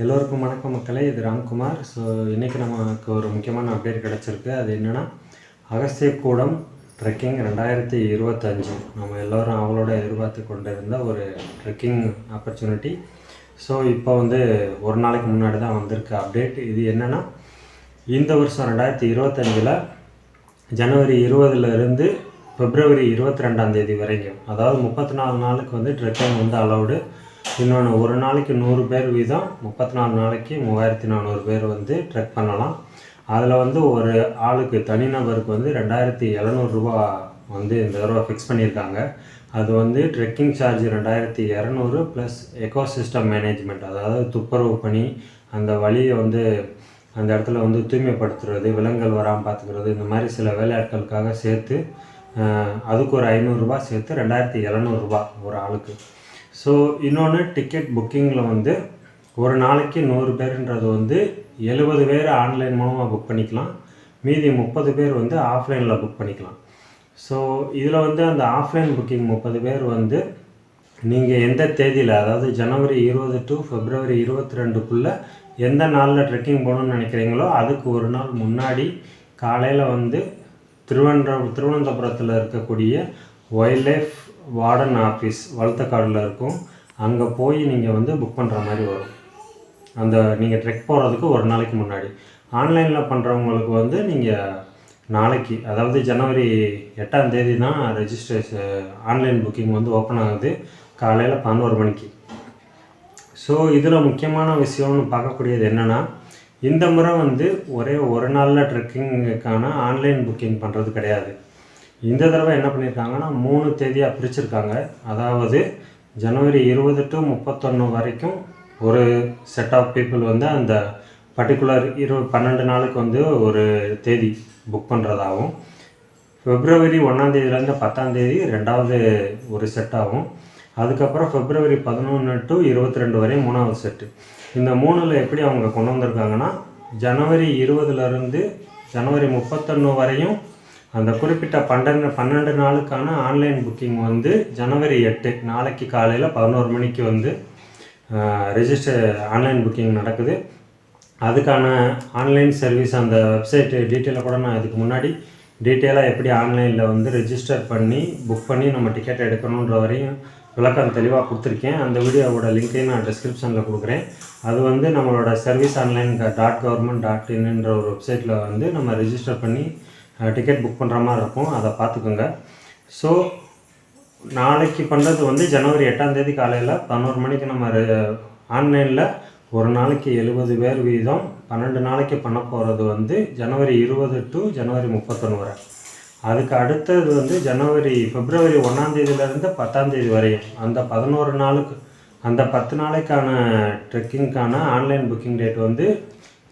எல்லோருக்கும் வணக்கம் மக்களே. இது ராம்குமார். ஸோ இன்றைக்கி நமக்கு ஒரு முக்கியமான அப்டேட் கிடச்சிருக்கு. அது என்னென்னா அகஸ்தியக்கூடம் ட்ரெக்கிங் ரெண்டாயிரத்தி இருபத்தஞ்சு. நம்ம எல்லோரும் அவளோட எதிர்பார்த்து கொண்டிருந்த ஒரு ட்ரெக்கிங் ஆப்பர்ச்சுனிட்டி ஸோ இப்போ வந்து ஒரு நாளைக்கு முன்னாடி தான் வந்திருக்கு அப்டேட் இது என்னென்னா இந்த வருஷம் ரெண்டாயிரத்தி இருபத்தஞ்சில் ஜனவரி இருபதுலேருந்து பிப்ரவரி இருபத்தி ரெண்டாம் தேதி வரைக்கும் அதாவது முப்பத்தி நாலு நாளுக்கு வந்து ட்ரெக்கிங் வந்து அலௌடு இன்னொன்று ஒரு நாளைக்கு நூறு பேர் வீதம் முப்பத்தி நாலு நாளைக்கு மூவாயிரத்தி நானூறு பேர் வந்து ட்ரெக் பண்ணலாம். அதில் வந்து ஒரு ஆளுக்கு தனிநபருக்கு வந்து ரெண்டாயிரத்தி எழுநூறுபா வந்து இந்த தடவை ஃபிக்ஸ் பண்ணியிருக்காங்க. அது வந்து ட்ரெக்கிங் சார்ஜ் ரெண்டாயிரத்தி இரநூறு ப்ளஸ் எக்கோ சிஸ்டம் மேனேஜ்மெண்ட் அதாவது துப்புரவு பணி அந்த வழியை வந்து அந்த இடத்துல வந்து தூய்மைப்படுத்துறது விலங்குகள் வராமல் பார்த்துக்கிறது இந்த மாதிரி சில வேலையாட்களுக்காக சேர்த்து அதுக்கு ஒரு ஐநூறுரூபா சேர்த்து ரெண்டாயிரத்தி எழுநூறுபா ஒரு ஆளுக்கு. ஸோ இன்னொன்று டிக்கெட் புக்கிங்கில் வந்து ஒரு நாளைக்கு நூறு பேருன்றது வந்து எழுபது பேர் ஆன்லைன் மூலமாக புக் பண்ணிக்கலாம். மீதி முப்பது பேர் வந்து ஆஃப்லைனில் புக் பண்ணிக்கலாம். ஸோ இதில் வந்து அந்த ஆஃப்லைன் புக்கிங் முப்பது பேர் வந்து நீங்கள் எந்த தேதியில் அதாவது ஜனவரி இருபது டு ஃபெப்ரவரி இருபத்தி ரெண்டுக்குள்ளே எந்த நாளில் ட்ரெக்கிங் போகணும்னு நினைக்கிறீங்களோ அதுக்கு ஒரு நாள் முன்னாடி காலையில் வந்து திருவனந்த திருவனந்தபுரத்தில் இருக்கக்கூடிய வைல்ட் லைஃப் வார்டன் ஆஃபீஸ் வளர்த்தக்காடில் இருக்கும். அங்கே போய் நீங்கள் வந்து புக் பண்ணுற மாதிரி வரும். அந்த நீங்கள் ட்ரெக் போகிறதுக்கு ஒரு நாளைக்கு முன்னாடி. ஆன்லைனில் பண்ணுறவங்களுக்கு வந்து நீங்கள் நாளைக்கு அதாவது ஜனவரி எட்டாம் தேதி தான் ரெஜிஸ்ட்ரேஷன் ஆன்லைன் புக்கிங் வந்து ஓப்பன் ஆகுது. காலையில் பதினோரு மணிக்கு. ஸோ இதில் முக்கியமான விஷயம்னு பார்க்கக்கூடியது என்னென்னா இந்த முறை வந்து ஒரே ஒரு நாளில் ட்ரெக்கிங்குக்கான ஆன்லைன் புக்கிங் பண்ணுறது கிடையாது. இந்த தடவை என்ன பண்ணியிருக்காங்கன்னா மூணு தேதியாக பிரிச்சிருக்காங்க. அதாவது ஜனவரி இருபது டு முப்பத்தொன்று வரைக்கும் ஒரு செட் ஆஃப் பீப்புள் வந்து அந்த பர்டிகுலர் இரு பன்னெண்டு நாளுக்கு வந்து ஒரு தேதி புக் பண்ணுறதாகவும் ஃபிப்ரவரி ஒன்றாந்தேதியிலேருந்து பத்தாந்தேதி ரெண்டாவது ஒரு செட் ஆகும். அதுக்கப்புறம் ஃபிப்ரவரி பதினொன்று டு இருபத்தி ரெண்டு வரையும் மூணாவது செட்டு இந்த மூணில் எப்படி அவங்க கொண்டு வந்திருக்காங்கன்னா ஜனவரி இருபதுலேருந்து ஜனவரி முப்பத்தொன்று வரையும் அந்த குறிப்பிட்ட பன்னெண்டு பன்னெண்டு நாளுக்கான ஆன்லைன் புக்கிங் வந்து ஜனவரி எட்டு நாளைக்கு காலையில் பதினோரு மணிக்கு வந்து ரெஜிஸ்டர் ஆன்லைன் புக்கிங் நடக்குது. அதுக்கான ஆன்லைன் சர்வீஸ் அந்த வெப்சைட் டீட்டெயிலாக கூட நான் இதுக்கு முன்னாடி டீட்டெயிலாக எப்படி ஆன்லைனில் வந்து ரெஜிஸ்டர் பண்ணி புக் பண்ணி நம்ம டிக்கெட் எடுக்கணுன்ற வரையும் விளக்கம் தெளிவாக கொடுத்துருக்கேன். அந்த வீடியோவோட லிங்க்கையும் நான் டிஸ்கிரிப்ஷனில் கொடுக்குறேன். அது வந்து நம்மளோட service online dot government dot இன்ன்ற ஒரு வெப்சைட்டில் வந்து நம்ம ரெஜிஸ்டர் பண்ணி டிக்கெட் புக் பண்ணுற மாதிரி இருக்கும். அதை பார்த்துக்கோங்க. ஸோ நாளைக்கு பண்ணுறது வந்து ஜனவரி எட்டாம் தேதி காலையில் பதினோரு மணிக்கு நம்ம ஆன்லைனில் ஒரு நாளைக்கு எழுபது பேர் வீதம் பன்னெண்டு நாளைக்கு பண்ண போகிறது வந்து ஜனவரி இருபது டு ஜனவரி முப்பத்தொன்று வரை. அதுக்கு அடுத்தது வந்து ஜனவரி பிப்ரவரி ஒன்றாந்தேதியிலேருந்து பத்தாந்தேதி வரையும். அந்த பதினோரு நாளுக்கு அந்த பத்து நாளைக்கான ட்ரெக்கிங்க்கான ஆன்லைன் புக்கிங் டேட் வந்து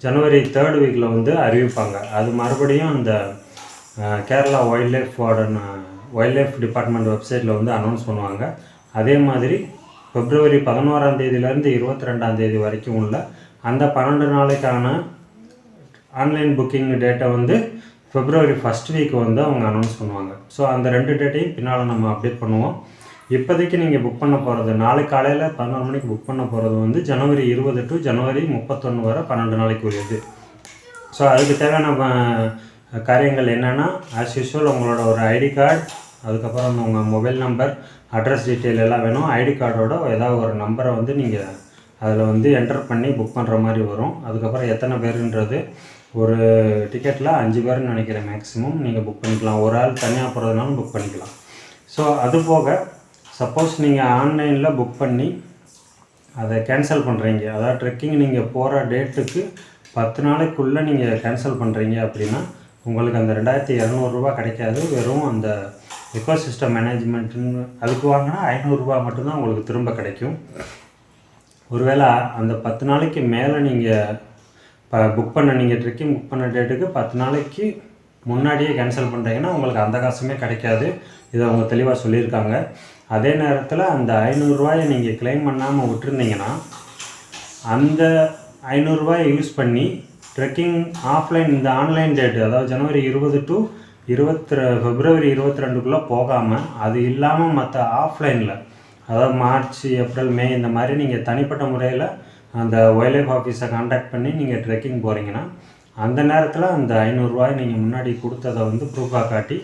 ஜனவரி தேர்ட் வீக்கில் வந்து அறிவிப்பாங்க. அது மறுபடியும் அந்த Kerala wildlife warden wildlife department வெப்சைட்டில் வந்து அனௌன்ஸ் பண்ணுவாங்க. அதே மாதிரி பிப்ரவரி பதினோராம் தேதியிலேருந்து இருபத்தி ரெண்டாம் தேதி வரைக்கும் உள்ள அந்த பன்னெண்டு நாளைக்கான ஆன்லைன் புக்கிங் டேட்டை வந்து பிப்ரவரி ஃபஸ்ட் வீக் வந்து அவங்க அனௌன்ஸ் பண்ணுவாங்க. ஸோ அந்த ரெண்டு டேட்டையும் பின்னால் நம்ம அப்டேட் பண்ணுவோம். இப்போதைக்கு நீங்கள் புக் பண்ண போகிறது நாளை காலையில் பதினோரு மணிக்கு புக் பண்ண போகிறது வந்து ஜனவரி இருபது டு ஜனவரி முப்பத்தொன்று வரை பன்னெண்டு நாளைக்கு உரியது ஸோ அதுக்கு தேவையான காரியங்கள் என்னென்னா ஆஸ் யூஷுவல் உங்களோட ஒரு ஐடி கார்டு அதுக்கப்புறம் உங்கள் மொபைல் நம்பர் அட்ரஸ் டீட்டெயில் எல்லாம் வேணும். ஐடி கார்டோட ஏதாவது ஒரு நம்பரை வந்து நீங்கள் அதில் வந்து என்டர் பண்ணி புக் பண்ணுற மாதிரி வரும். அதுக்கப்புறம் எத்தனை பேருன்றது ஒரு டிக்கெட்டில் அஞ்சு பேர்னு நினைக்கிறேன் மேக்ஸிமம் நீங்கள் புக் பண்ணிக்கலாம். ஒரு ஆள் தனியாக போகிறதுனாலும் புக் பண்ணிக்கலாம். ஸோ அது போக சப்போஸ் நீங்கள் ஆன்லைனில் புக் பண்ணி அதை கேன்சல் பண்ணுறீங்க அதாவது ட்ரெக்கிங் நீங்கள் போகிற டேட்டுக்கு பத்து நாளைக்குள்ளே நீங்கள் கேன்சல் பண்ணுறீங்க அப்படின்னா உங்களுக்கு அந்த ரெண்டாயிரத்தி இரநூறுபா கிடைக்காது. வெறும் அந்த எக்கோசிஸ்டம் மேனேஜ்மெண்ட்டுன்னு அதுக்கு வாங்கினா ஐநூறுரூபா மட்டும்தான் உங்களுக்கு திரும்ப கிடைக்கும். ஒருவேளை அந்த பத்து நாளைக்கு மேலே நீங்கள் இப்போ புக் பண்ண நீங்கள் ட்ரிக்கிங் புக் பண்ண டேட்டுக்கு பத்து நாளைக்கு முன்னாடியே கேன்சல் பண்ணுறீங்கன்னா உங்களுக்கு அந்த காசுமே கிடைக்காது. இதை அவங்க தெளிவாக சொல்லியிருக்காங்க. அதே நேரத்தில் அந்த ஐநூறுரூவாயை நீங்கள் கிளைம் பண்ணாமல் விட்டுருந்தீங்கன்னா அந்த ஐநூறுரூவாயை யூஸ் பண்ணி ட்ரெக்கிங் ஆஃப்லைன் இந்த ஆன்லைன் டேட்டு அதாவது ஜனவரி இருபது டு இருபத்தி பிப்ரவரி இருபத்தி ரெண்டுக்குள்ளே போகாமல் அது இல்லாமல் மற்ற ஆஃப்லைனில் அதாவது மார்ச் ஏப்ரல் மே இந்த மாதிரி நீங்கள் தனிப்பட்ட முறையில் அந்த வைல்ட் லைஃப் ஆஃபீஸை காண்டாக்ட் பண்ணி நீங்கள் ட்ரெக்கிங் போகிறீங்கன்னா அந்த நேரத்தில் அந்த ஐநூறுரூவாய் நீங்கள் முன்னாடி கொடுத்ததை வந்து ப்ரூஃபாக காட்டி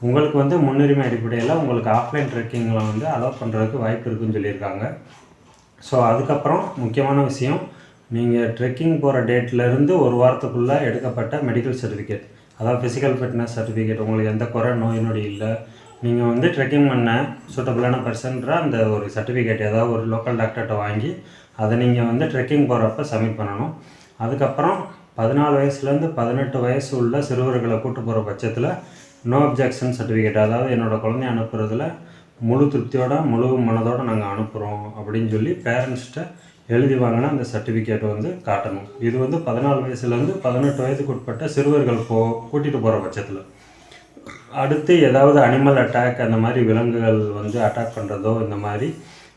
உங்களுக்கு வந்து முன்னுரிமை அடிப்படையில் உங்களுக்கு ஆஃப்லைன் ட்ரெக்கிங்கில் வந்து அலோவ் பண்ணுறதுக்கு வாய்ப்பு இருக்குன்னு சொல்லியிருக்காங்க. ஸோ அதுக்கப்புறம் முக்கியமான விஷயம் நீங்கள் ட்ரெக்கிங் போகிற டேட்லேருந்து ஒரு வாரத்துக்குள்ளே எடுக்கப்பட்ட மெடிக்கல் சர்டிஃபிகேட் அதாவது ஃபிசிக்கல் ஃபிட்னஸ் சர்டிஃபிகேட் உங்களுக்கு எந்த குறை நோய் நொடி இல்லை. நீங்கள் வந்து ட்ரெக்கிங் பண்ண சூட்டபிளான பர்சன்ற அந்த ஒரு சர்டிஃபிகேட் ஏதாவது ஒரு லோக்கல் டாக்டர்கிட்ட வாங்கி அதை நீங்கள் வந்து ட்ரெக்கிங் போகிறப்ப சப்மிட் பண்ணணும். அதுக்கப்புறம் பதினாலு வயசுலேருந்து பதினெட்டு வயசு உள்ள சிறுவர்களை கூட்டு போகிற பட்சத்தில் நோ அப்ஜெக்ஷன் சர்டிஃபிகேட் அதாவது என்னோடய குழந்தைய அனுப்புறதுல முழு திருப்தியோட முழு மனதோடு நாங்கள் அனுப்புகிறோம் அப்படின்னு சொல்லி பேரண்ட்ஸ்கிட்ட எழுதி வாங்கினா அந்த சர்டிஃபிகேட் வந்து காட்டணும். இது வந்து பதினாலு வயசுலேருந்து பதினெட்டு வயதுக்கு உட்பட்ட சிறுவர்கள் போ கூட்டிகிட்டு போகிற பட்சத்தில். அடுத்து ஏதாவது அனிமல் அட்டாக் அந்த மாதிரி விலங்குகள் வந்து அட்டாக் பண்ணுறதோ இந்த மாதிரி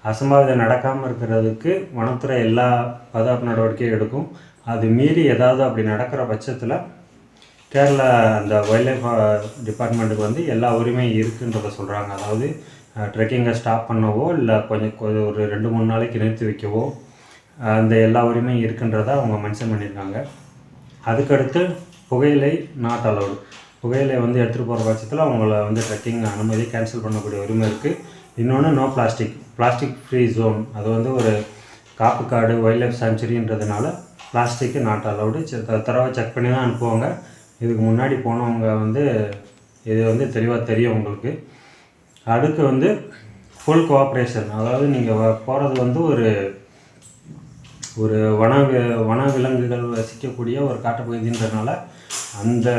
அசம்பாவிதம் நடக்காமல் இருக்கிறதுக்கு வனத்துறை எல்லா பாதுகாப்பு நடவடிக்கையும் எடுக்கும். அது மீறி ஏதாவது அப்படி நடக்கிற பட்சத்தில் கேரளா அந்த வைல்ட் லைஃப் டிபார்ட்மெண்ட்டுக்கு வந்து எல்லா உரிமையும் இருக்குன்றதை சொல்கிறாங்க அதாவது uh, ட்ரெக்கிங்கை ஸ்டாப் பண்ணவோ இல்லை கொஞ்சம் கொஞ்சம் ஒரு ரெண்டு மூணு நாளைக்கு நிறுத்தி வைக்கவோ அந்த எல்லா உரிமையும் இருக்குன்றதை அவங்க மென்ஷன் பண்ணியிருக்காங்க. அதுக்கடுத்து புகையிலை நாட் அலவுடு புகையிலை வந்து எடுத்துகிட்டு போகிற பட்சத்தில் அவங்கள வந்து ட்ரெக்கிங் அனுமதி கேன்சல் பண்ணக்கூடிய உரிமை இருக்குது இன்னொன்று no plastic plastic free zone அது வந்து ஒரு காப்பு காடு வைல்ட் லைஃப் சாங்சுரின்றதுனால பிளாஸ்டிக்கு நாட் அலவுடு தரவை செக் பண்ணி தான் அனுப்புவாங்க. இதுக்கு முன்னாடி போனவங்க வந்து இது வந்து தெளிவாக தெரியும் உங்களுக்கு. அடுத்து வந்து ஃபுல் கோஆப்ரேஷன் அதாவது நீங்கள் போகிறது வந்து ஒரு ஒரு வன வன விலங்குகள் வசிக்கக்கூடிய ஒரு காட்டுப்பகுதின்றதுனால அந்த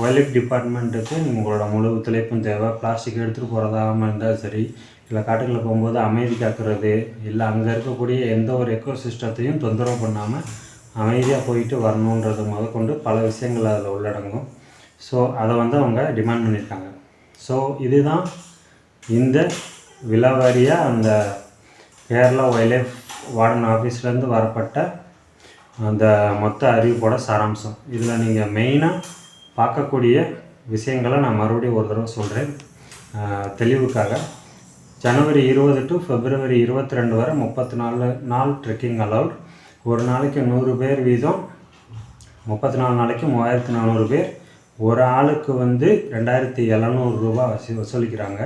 வைல்ட் டிபார்ட்மெண்ட்டுக்கு உங்களோட முழு ஒத்துழைப்பும் தேவை. பிளாஸ்டிக் எடுத்துகிட்டு போகிறதாம இருந்தால் சரி இல்லை காட்டுக்குள்ளே போகும்போது அமைதி காக்கிறது இல்லை அங்கே இருக்கக்கூடிய எந்த ஒரு எக்கோ சிஸ்டத்தையும் தொந்தரவு பண்ணாமல் அமைதியாக போயிட்டு வரணுன்றது முதற்கொண்டு பல விஷயங்கள் அதில் உள்ளடங்கும். ஸோ அதை வந்து அவங்க டிமாண்ட் பண்ணியிருக்காங்க. ஸோ இதுதான் இந்த விலாவாரியாக அந்த கேரளா வைல்ட் லைஃப் வார்டன் ஆஃபீஸ்லேருந்து வரப்பட்ட அந்த மொத்த அறிவிப்போட சாராம்சம். இதில் நீங்கள் மெயினாக பார்க்கக்கூடிய விஷயங்களை நான் மறுபடியும் ஒரு தடவை சொல்கிறேன் தெளிவுக்காக. ஜனவரி இருபது டு பிப்ரவரி இருபத்தி ரெண்டு வரை முப்பத்தி நாலு நாள் ட்ரெக்கிங் அலவுட் ஒரு நாளைக்கு நூறு பேர் வீதம். முப்பத்தி நாலு நாளைக்கு மூவாயிரத்து நானூறு பேர். ஒரு ஆளுக்கு வந்து ரெண்டாயிரத்தி எழுநூறுரூவா வசூ வசூலிக்கிறாங்க.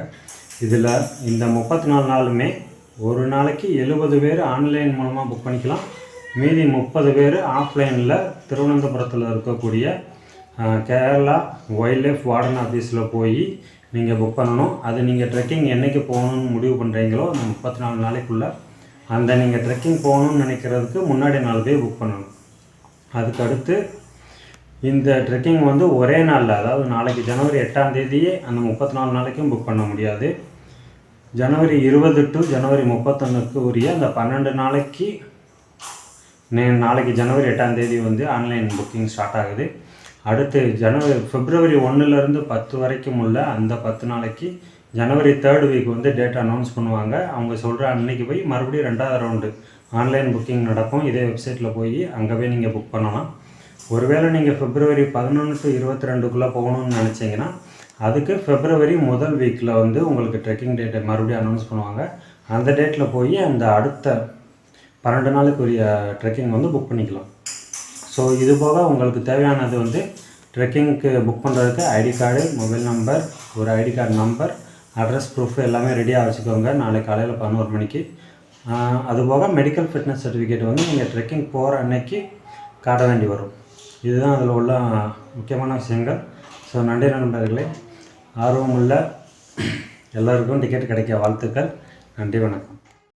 இதில் இந்த முப்பத்தி நாலு நாளுமே ஒரு நாளைக்கு எழுபது பேர் ஆன்லைன் மூலமாக புக் பண்ணிக்கலாம். மீதி முப்பது பேர் ஆஃப்லைனில் திருவனந்தபுரத்தில் இருக்கக்கூடிய கேரளா வைல்ட் லைஃப் வார்டன் ஆஃபீஸில் போய் நீங்கள் புக் பண்ணணும். அது நீங்கள் ட்ரெக்கிங் என்றைக்கு போகணுன்னு முடிவு பண்ணுறீங்களோ அந்த முப்பத்தி நாலு நாளைக்குள்ளே அந்த நீங்கள் ட்ரெக்கிங் போகணுன்னு நினைக்கிறதுக்கு முன்னாடி நாலு பேர் புக் பண்ணணும். அதுக்கடுத்து இந்த ட்ரெக்கிங் வந்து ஒரே நாளில் அதாவது நாளைக்கு ஜனவரி எட்டாம் தேதியே அந்த முப்பத்தி நாலு நாளைக்கும் புக் பண்ண முடியாது. ஜனவரி இருபது டு ஜனவரி முப்பத்தொன்னுக்கு உரிய அந்த பன்னெண்டு நாளைக்கு நே நாளைக்கு ஜனவரி எட்டாம் தேதி வந்து ஆன்லைன் புக்கிங் ஸ்டார்ட் ஆகுது. அடுத்து ஜனவரி பிப்ரவரி ஒன்றுலேருந்து பத்து வரைக்கும் உள்ள அந்த பத்து நாளைக்கு ஜனவரி தேர்ட் வீக் வந்து டேட் அனௌன்ஸ் பண்ணுவாங்க. அவங்க சொல்கிற அன்னைக்கு போய் மறுபடியும் ரெண்டாவது ரவுண்டு ஆன்லைன் புக்கிங் நடக்கும். இதே வெப்சைட்டில் போய் அங்கே போய் நீங்கள் புக் பண்ணலாம். ஒருவேளை நீங்கள் பிப்ரவரி பதினொன்று டு இருபத்தி ரெண்டுக்குள்ளே போகணுன்னு நினச்சிங்கன்னா அதுக்கு ஃபெப்ரவரி முதல் வீக்கில் வந்து உங்களுக்கு ட்ரெக்கிங் டேட்டை மறுபடியும் அனௌன்ஸ் பண்ணுவாங்க. அந்த டேட்டில் போய் அந்த அடுத்த பன்னெண்டு நாளுக்குரிய ட்ரெக்கிங் வந்து புக் பண்ணிக்கலாம். ஸோ இது போக உங்களுக்கு தேவையானது வந்து ட்ரெக்கிங்க்கு புக் பண்ணுறதுக்கு ஐடி கார்டு மொபைல் நம்பர் ஒரு ID card number address proof எல்லாமே ரெடியாக வச்சுக்கோங்க. நாளைக்கு காலையில் பதினோரு மணிக்கு. அதுபோக மெடிக்கல் ஃபிட்னஸ் சர்டிஃபிகேட் வந்து நீங்கள் ட்ரெக்கிங் போகிற அன்னைக்கு காட்ட வேண்டி வரும். இதுதான் அதில் உள்ள முக்கியமான விஷயங்கள். ஸோ நன்றி நண்பர்களே. ஆர்வமுள்ள எல்லோருக்கும் டிக்கெட் கிடைக்க வாழ்த்துக்கள். நன்றி வணக்கம்.